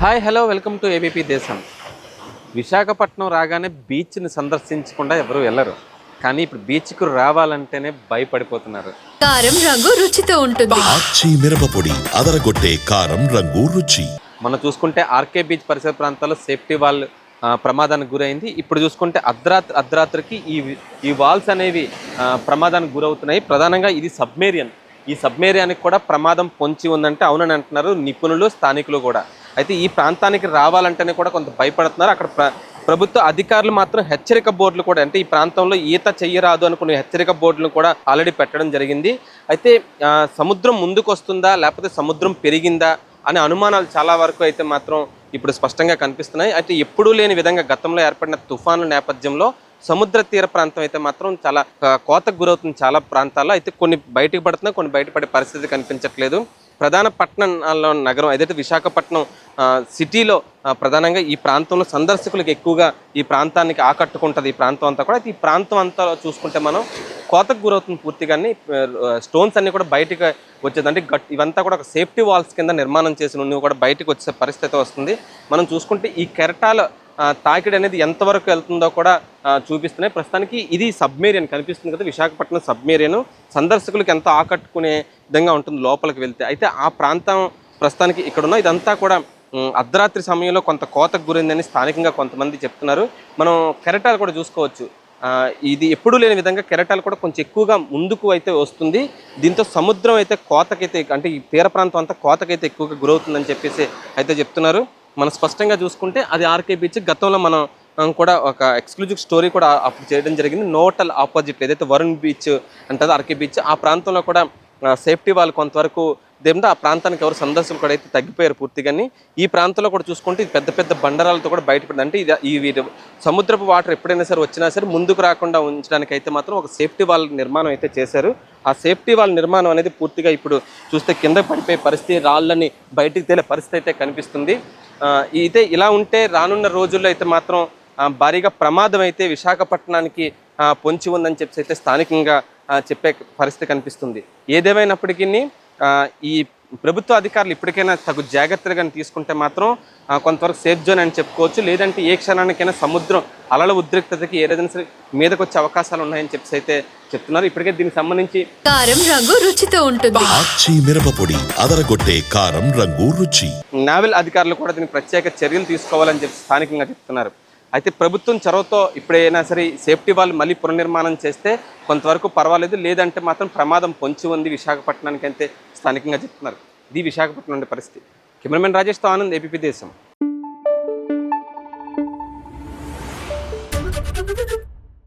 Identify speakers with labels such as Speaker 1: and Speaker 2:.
Speaker 1: Hi hello welcome to ABP Desam. Visakhapatnam రాగానే బీచ్ని సందర్శించకుండా ఎవరు వెళ్ళరు. కానీ ఇప్పుడు బీచ్కు రావాలంటేనే భయపడిపోతున్నారు.
Speaker 2: కారం రంగు రుచితో ఉంటుంది.
Speaker 3: ఆచి మిరపపొడి అదరగొట్టే కారం రంగు రుచి.
Speaker 1: మనం చూసుకుంటే ఆర్కే బీచ్ పరిసర ప్రాంతాల్లో సేఫ్టీ వాల్ ఆ, ప్రమాదానికి గురైంది. ఇప్పుడు చూసుకుంటే అర్ధరాత్రి అర్ధరాత్రికి ఈ ఈ వాల్స్ అనేవి ఆ, ప్రమాదానికి గురవుతున్నాయి. ప్రధానంగా ఇది సబ్మేరియన్. ఈ సబ్మేరియానికి కూడా ప్రమాదం పొంచి ఉందంటే అవునని అంటున్నారు నిపుణులు స్థానికులు కూడా. అయితే ఈ ప్రాంతానికి రావాలంటేనే కూడా కొంత భయపడుతున్నారు. అక్కడ ప్ర ప్రభుత్వ అధికారులు మాత్రం హెచ్చరిక బోర్డులు కూడా అంటే ఈ ప్రాంతంలో ఈత చెయ్యరాదు అనుకునే హెచ్చరిక బోర్డులను కూడా ఆల్రెడీ పెట్టడం జరిగింది. అయితే సముద్రం ముందుకు వస్తుందా లేకపోతే సముద్రం పెరిగిందా? అనే అనుమానాలు చాలా వరకు అయితే మాత్రం ఇప్పుడు స్పష్టంగా కనిపిస్తున్నాయి. అయితే ఎప్పుడూ లేని విధంగా గతంలో ఏర్పడిన తుఫాను నేపథ్యంలో సముద్ర తీర ప్రాంతం అయితే మాత్రం చాలా కోతకు గురవుతుంది చాలా ప్రాంతాల్లో. అయితే కొన్ని బయటకు పడుతున్నాయి కొన్ని బయటపడే పరిస్థితి కనిపించట్లేదు. ప్రధాన పట్టణాల్లో నగరం ఏదైతే విశాఖపట్నం సిటీలో ప్రధానంగా ఈ ప్రాంతంలో సందర్శకులకు ఎక్కువగా ఈ ప్రాంతానికి ఆకట్టుకుంటుంది ఈ ప్రాంతం అంతా కూడా. అయితే ఈ ప్రాంతం అంతా చూసుకుంటే మనం కోతకు గురవుతుంది పూర్తిగాని స్టోన్స్ అన్నీ కూడా బయటకు వచ్చేది. అంటే గట్ ఇవంతా కూడా ఒక సేఫ్టీ వాల్స్ కింద నిర్మాణం చేసిన కూడా బయటకు వచ్చే పరిస్థితి వస్తుంది. మనం చూసుకుంటే ఈ కెరటాల తాకిడి అనేది ఎంతవరకు వెళ్తుందో కూడా చూపిస్తున్నాయి. ప్రస్తుతానికి ఇది సబ్మేరియన్ కనిపిస్తుంది కదా విశాఖపట్నం సబ్మేరియన్. సందర్శకులకు ఎంత ఆకట్టుకునే విధంగా ఉంటుంది లోపలికి వెళ్తే. అయితే ఆ ప్రాంతం ప్రస్తుతానికి ఇక్కడున్న ఇదంతా కూడా అర్ధరాత్రి సమయంలో కొంత కోతకు గురైందని స్థానికంగా కొంతమంది చెప్తున్నారు. మనం కెరటాలు కూడా చూసుకోవచ్చు. ఇది ఎప్పుడూ లేని విధంగా కెరటాలు కూడా కొంచెం ఎక్కువగా ముందుకు అయితే వస్తుంది. దీంతో సముద్రం అయితే కోతకైతే అంటే ఈ తీర ప్రాంతం అంతా కోతకైతే ఎక్కువగా గురవుతుందని చెప్పేసి అయితే చెప్తున్నారు. మనం స్పష్టంగా చూసుకుంటే అది ఆర్కే బీచ్ గతంలో మనం కూడా ఒక ఎక్స్క్లూజివ్ స్టోరీ కూడా అప్పుడు చేయడం జరిగింది. నోటల్ ఆపోజిట్ ఏదైతే వరుణ్ బీచ్ అంటుంది ఆర్కే బీచ్ ఆ ప్రాంతంలో కూడా సేఫ్టీ వాళ్ళు కొంతవరకు దేమిటో ఆ ప్రాంతానికి ఎవరు సందర్శకులు కూడా అయితే తగ్గిపోయారు పూర్తిగాని ఈ ప్రాంతంలో కూడా చూసుకుంటే ఇది పెద్ద పెద్ద బండరాలతో కూడా బయటపడింది. అంటే ఇది ఈ వీటి సముద్రపు వాటర్ ఎప్పుడైనా సరే వచ్చినా సరే ముందుకు రాకుండా ఉంచడానికి అయితే మాత్రం ఒక సేఫ్టీ వాళ్ళ నిర్మాణం అయితే చేశారు. ఆ సేఫ్టీ వాళ్ళ నిర్మాణం అనేది పూర్తిగా ఇప్పుడు చూస్తే కింద పడిపోయే పరిస్థితి రాళ్ళని బయటికి తేలే పరిస్థితి అయితే కనిపిస్తుంది. అయితే ఇలా ఉంటే రానున్న రోజుల్లో అయితే మాత్రం భారీగా ప్రమాదం అయితే విశాఖపట్నానికి పొంచి ఉందని చెప్పి అయితే స్థానికంగా చెప్పే పరిస్థితి కనిపిస్తుంది. ఏదేమైనప్పటికీ ఈ ప్రభుత్వ అధికారులు ఇప్పటికైనా తగు జాగ్రత్తలు కానీ తీసుకుంటే మాత్రం కొంతవరకు సేఫ్ జోన్ అని చెప్పుకోవచ్చు. లేదంటే ఏ క్షణానికైనా సముద్రం అలల ఉద్రిక్తతకి ఏదైనా సరే మీదకి వచ్చే అవకాశాలు ఉన్నాయని చెప్పి అయితే చెప్తున్నారు. ఇప్పటికే దీనికి సంబంధించి
Speaker 2: కారం రంగు రుచితో ఉంటుంది.
Speaker 3: మిరపపొడి అదరగొట్టే కారం రంగు రుచి.
Speaker 1: నావెల్ అధికారులు కూడా దీనికి ప్రత్యేక చర్యలు తీసుకోవాలని చెప్పి స్థానికంగా చెప్తున్నారు. అయితే ప్రభుత్వం చొరవతో ఇప్పుడైనా సరే సేఫ్టీ వాళ్ళు మళ్ళీ పునర్నిర్మాణం చేస్తే కొంతవరకు పర్వాలేదు లేదంటే మాత్రం ప్రమాదం పొంచి ఉంది విశాఖపట్నానికి అయితే స్థానికంగా చెప్తున్నారు. ఇది విశాఖపట్నం ఉండే పరిస్థితి. కెమెరామెన్ రాజేష్తో ఆనంద్ ఏపీ దేశం.